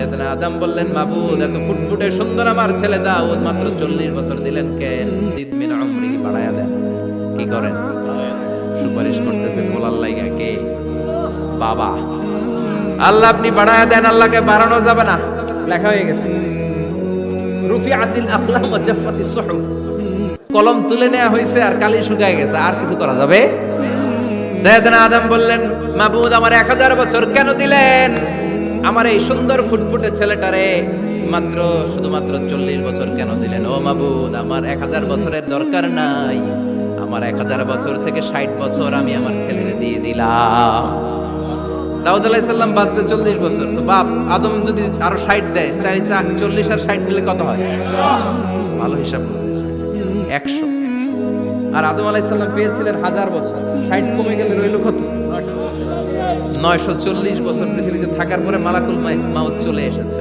সৈয়দনা আদম বললেন, মাবুদ, এত ফুটফুটে সুন্দর আমার ছেলে দাউদ, মাত্র চল্লিশ বছর দিলেন কেন? দেন। কি করেন? সুপারিশ করতেছে লাইগা কে? বাবা। আল্লাহ আপনি দেন, আল্লাহকে বাড়ানো যাবে না। লেখা হয়ে গেছে। জাফফাতিস সুহুফ। কলম তুলে নেওয়া হয়েছে আর কালি শুকায় গেছে, আর কিছু করা যাবে? সৈয়দনা আদম বললেন, মাবুদ, আমার এক হাজার বছর কেন দিলেন? আমার এই সুন্দর ফুটফুটে ছেলেটারে মাত্র, শুধুমাত্র চল্লিশ বছর কেন দিলেন? ও মাবুদ, আমার এক হাজার বছরের দরকার নাই। আমার এক হাজার বছর থেকে ষাট বছর আমি আমার ছেলেরে দিয়ে দিলাম। দাউদ আলাইসাল্লাম বাঁচতে চল্লিশ বছর। তো বাপ, আদম যদি আরও ষাট দেয়, চাই চা চল্লিশ আর ষাট মিলে কত হয়? ভালো হিসাব বুঝে। একশো। আর আদম আলাইসাল্লাম পেয়েছিলেন হাজার বছর। ষাট কমে গেলে রইল কত? নয়শো চল্লিশ বছর পৃথিবীতে থাকার পরে মালাকুল মাউত চলে এসেছে।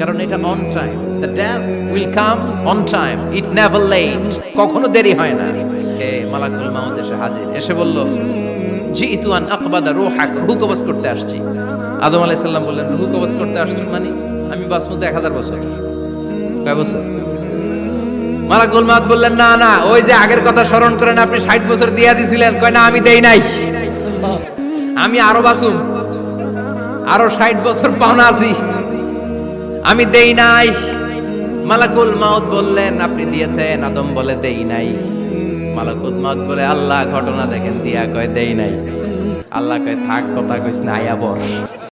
কারণ এটা on time the dance will come on time it never late কখনো দেরি হয় না। মালাকুল মাউত এসে হাজির। এসে বলল জি ইতুয়ান আকবাদা রুহাক। রুহু করতে আসছি। আদম আলাইহিস সালাম বললেন, রুহু করতে আসছো মানে? আমি বাসমতে এক হাজার বছর। কয় বছর? মালাকুল বললেন, না না, ওই যে আগের কথা স্মরণ করেন, আপনি ষাট বছর দিয়া দিছিলেন। কয়, না, আমি দেই নাই। আমি আরও আরও ষাট বছর পাওনা আছি। আমি দেই নাই। মালাকুল মাউত বললেন, আপনি দিয়েছেন, আদম বলে দেই নাই। মালাকুল মাউত বলে, আল্লাহ ঘটনা দেখেন দিয়া, কয়, দেই নাই। আল্লাহ কয়, থাক, কথা কইস না, আয়া বস।